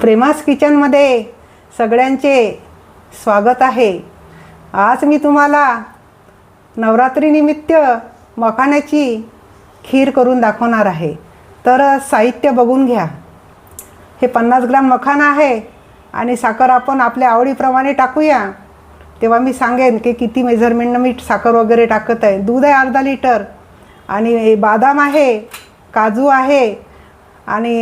प्रेमास किचनमध्ये सगळ्यांचे स्वागत आहे. आज मी तुम्हाला नवरात्रीनिमित्त मखाण्याची खीर करून दाखवणार आहे. तर साहित्य बघून घ्या. हे पन्नास ग्राम मखाना आहे आणि साखर आपण आपल्या आवडीप्रमाणे टाकूया. तेव्हा मी सांगेन की किती मेजरमेंटनं मी साखर वगैरे टाकत आहे. दूध आहे अर्धा लिटर आणि बादाम बदाम आहे काजू आहे आणि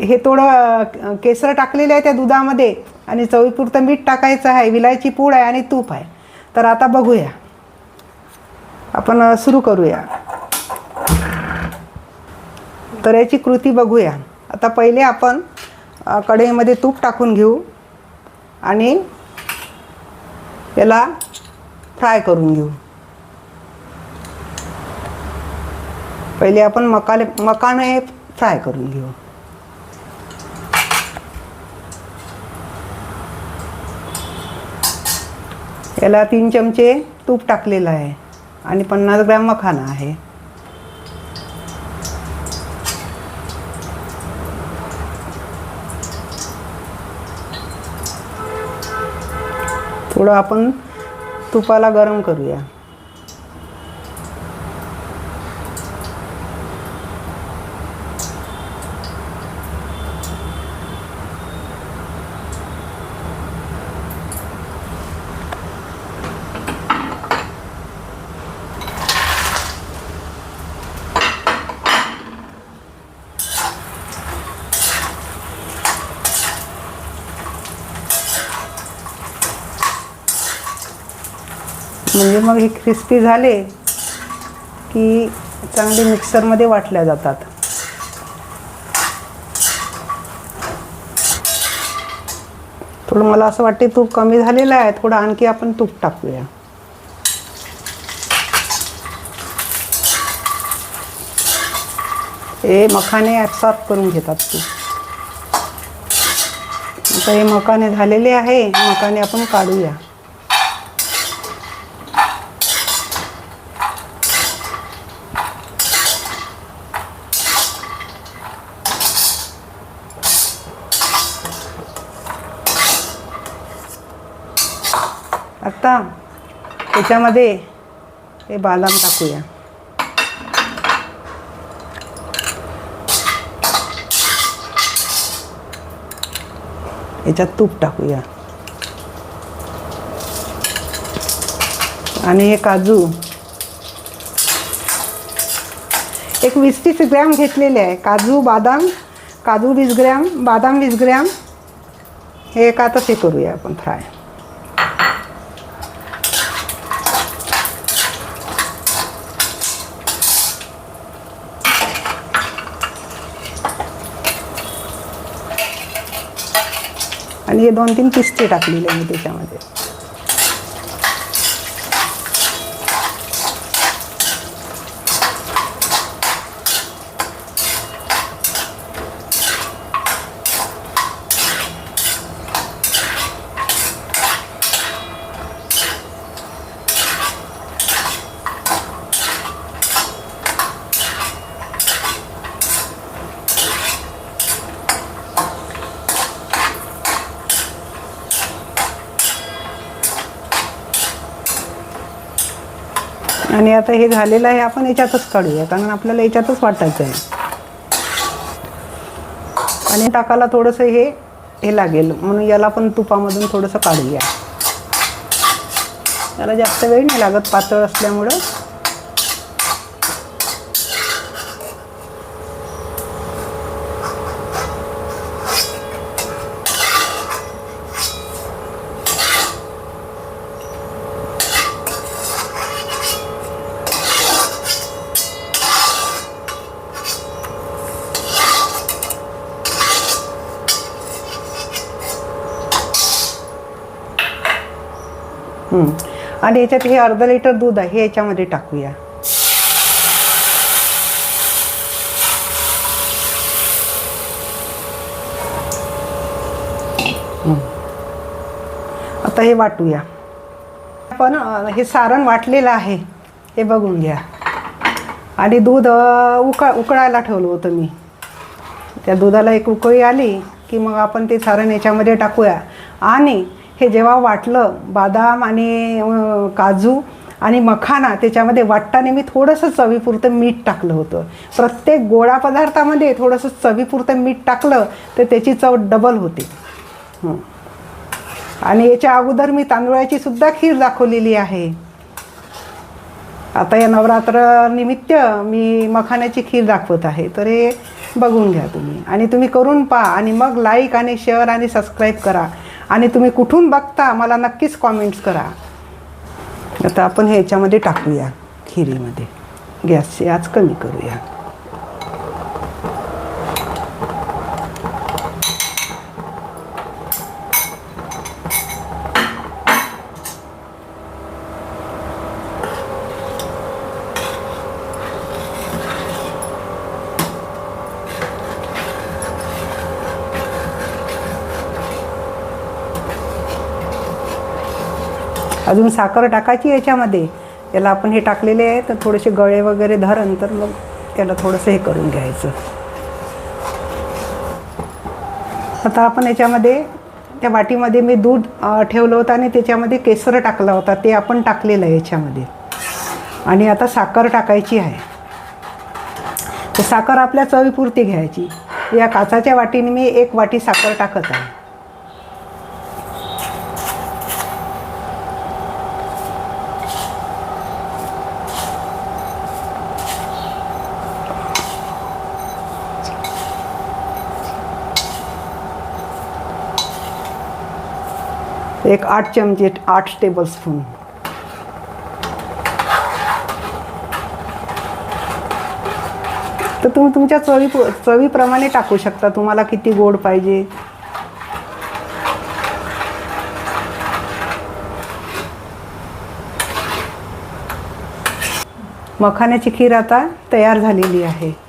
हे थोडं केसर टाकलेलं आहे त्या दुधामध्ये. आणि चवीपुरतं मीठ टाकायचं आहे विलायची पूड आहे आणि तूप आहे. तर आता बघूया. आपण सुरू करूया. तर याची कृती बघूया. आता पहिले आपण कढईमध्ये तूप टाकून घेऊ. आणि याला फ्राय करून घेऊ. पहिले आपण मकाले मकाने फ्राय करून घेऊ. याला तीन चमचे तूप टाकलेलं आहे आणि पन्नास ग्रॅम मखाना आहे. थोडं आपण तुपाला गरम करूया. म्हणजे मग हे क्रिस्पी झाले की चांगले मिक्सरमध्ये वाटल्या जातात. थोडं मला असं वाटते तूप कमी झालेलं आहे थोडं आणखी आपण तूप टाकूया. हे मखाने ॲब्सॉर्ब करून घेतात तूप. आता हे मकाने झालेले आहे मकाने आपण काढूया. आत्ता त्याच्यामध्ये हे बादाम टाकूया. याच्यात तूप टाकूया. आणि हे काजू. एक वीस तीस ग्रॅम घेतलेले आहे. काजू बादाम काजू वीस ग्रॅम बादाम वीस ग्रॅम. हे एकातच हे करूया आपण फ्राय. आणि हे दोन तीन पिस्ते टाकलेले मी त्याच्यामध्ये. आणि आता हे झालेलं आहे आपण याच्यातच काढूया कारण आपल्याला याच्यातच वाटायचं आहे आणि टाकाला थोडंसं हे हे लागेल म्हणून याला पण तुपामधून थोडंसं काढूया. याला जास्त वेळ नाही लागत पातळ असल्यामुळं. आणि याच्यात हे अर्धा लिटर दूध आहे हे याच्यामध्ये टाकूया. आता हे वाटूया. आपण हे सारण वाटलेलं आहे हे बघून घ्या. आणि दूध उकळ उकळायला ठेवलं होतं मी. त्या दुधाला एक उकळी आली की मग आपण ते सारण याच्यामध्ये टाकूया. आणि हे जेव्हा वाटलं बदाम आणि काजू आणि मखाना त्याच्यामध्ये वाटताना मी थोडंसं चवीपुरतं मीठ टाकलं होतं. प्रत्येक गोळा पदार्थामध्ये थोडंसं चवीपुरतं मीठ टाकलं तर त्याची चव डबल होते. आणि याच्या अगोदर मी तांदुळाची सुद्धा खीर दाखवलेली आहे. आता या नवरात्र निमित्त मी मखाण्याची खीर दाखवत आहे. तर हे बघून घ्या तुम्ही. आणि तुम्ही करून पहा आणि मग लाईक आणि शेअर आणि सबस्क्राईब करा. आणि तुम्ही कुठून बघता मला नक्कीच कॉमेंट्स करा. आता आपण हे याच्यामध्ये टाकूया खिरीमध्ये. गॅसची आज कमी करूया. अजून साखर टाकायची याच्यामध्ये. याला आपण हे टाकलेले आहे तर थोडेसे गळे वगैरे धरण तर मग याला थोडंसं हे करून घ्यायचं. आता आपण याच्यामध्ये त्या वाटीमध्ये मी दूध ठेवलं होतं आणि त्याच्यामध्ये केसर टाकला होता. ते आपण टाकलेलं आहे याच्यामध्ये. आणि आता साखर टाकायची आहे. तर साखर आपल्या चवीपुरती घ्यायची. या काचाच्या वाटीने मी एक वाटी साखर टाकत आहे. एक आठ चमचे आठ टेबल स्पून तर तुम्ही तुमच्या चवी चवीप्रमाणे टाकू शकता. तुम्हाला किती गोड पाहिजे. मखाण्याची खीर आता तयार झालेली आहे.